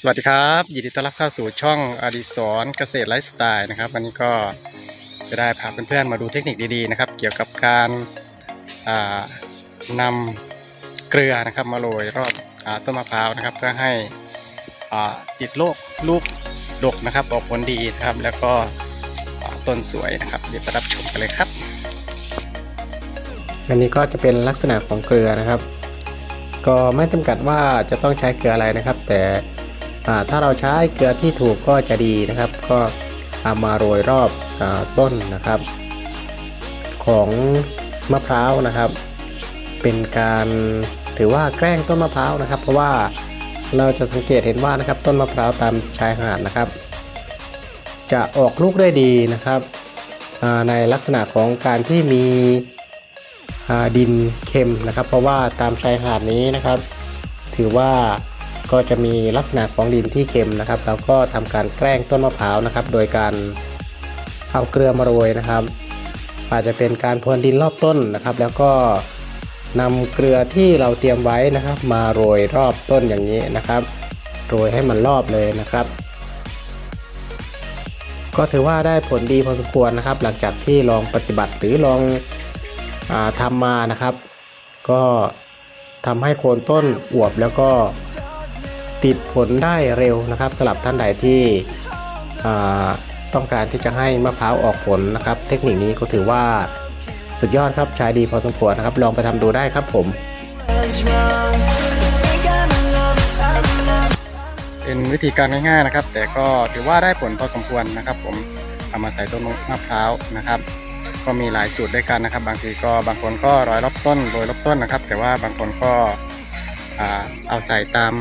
สวัสดีครับยินดีต้อนรับเข้าสู่ช่องอดิศรเกษตรไลฟ์สไตล์นะครับ วันนี้ก็จะได้พาเพื่อนๆมาดูเทคนิคดีๆนะครับ เกี่ยวกับการอ่านำเกลือนะครับ มาโรยรอบอต้นมะพร้าวนะครับ เพื่อให้ติดโรคลูกดกนะครับ ออกผลดีนะครับ แล้วก็ต้นสวยนะครับ เดี๋ยวไปรับชมกันเลยครับอันนี้ก็จะเป็นลักษณะของเกลือนะครับ ก็ไม่จำกัดว่าจะต้องใช้เกลืออะไรนะครับ แต่ ถ้าเราใช้เกลือที่ถูกก็จะดีนะครับ ก็เอามาโรยรอบอต้นนะครับ ของมะพร้าวนะครับ เป็นการถือว่าแกล้งต้นมะพร้าวนะครับ เพราะว่าเราจะสังเกตเห็นว่านะครับ ต้นมะพร้าวตามชายหาดนะครับ จะออกลูกได้ดีนะครับในลักษณะของการที่มีดินเค็มนะครับ เพราะว่าตามชายหาดนี้นะครับ ถือว่า ก็จะมีลักษณะของดินที่เค็มนะครับแล้วก็ทำการแกล้งต้นมะพร้าวนะครับ โดยการเอาเกลือมาโรยนะครับ อาจจะเป็นการพรวนดินรอบต้นนะครับ แล้วก็นำเกลือที่เราเตรียมไว้นะครับ มาโรยรอบต้นอย่างนี้นะครับ โรยให้มันรอบเลยนะครับ ก็ถือว่าได้ผลดีพอสมควรนะครับ หลังจากที่ลองปฏิบัติหรือลองอ่าทำมานะครับ ก็ทำให้โคนต้นอวบแล้วก็ ติดผลได้เร็วนะครับสำหรับท่านใดที่ต้องการที่จะให้มะพร้าวออกผลนะครับ เทคนิคนี้ก็ถือว่าสุดยอดครับใช้ดีพอสมควรนะครับ ลองไปทำดูได้ครับผม เป็นวิธีการง่ายๆนะครับ แต่ก็ถือว่าได้ผลพอสมควรนะครับ ผมเอามาใส่ต้นมะพร้าวนะครับ ก็มีหลายสูตรด้วยกันนะครับ บางทีก็บางคนก็ร้อยรอบต้นโรยรอบต้นนะครับ แต่ว่าบางคนก็อเอาใส่ตาม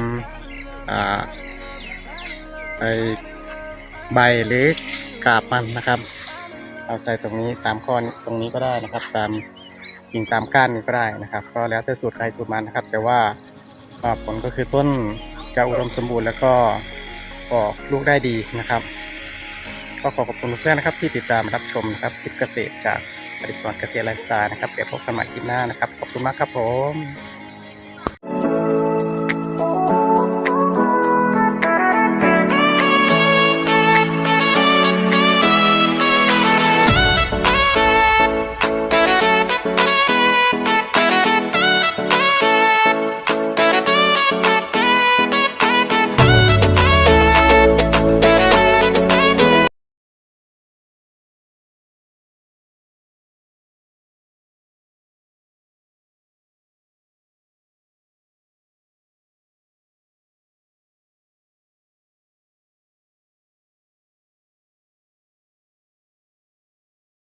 ไอใบหรือกาบมันนะครับ เอาใส่ตรงนี้ตามข้อนตรงนี้ก็ได้นะครับ ตามกิ่งตามก้านนี้ก็ได้นะครับ ก็แล้วแต่สูตรใครสูตรมันนะครับ แต่ว่าผลก็คือต้นจะอุดมสมบูรณ์แล้วก็ออกลูกได้ดีนะครับก็ขอขอบคุณทุกท่านนะครับที่ติดตามรับชมนะครับคลิปเกษตรจากอดิศรเกษตรไลฟ์สไตล์นะครับเดี๋ยวพบกันใหม่คลิปหน้านะครับ ขอบคุณมากครับผม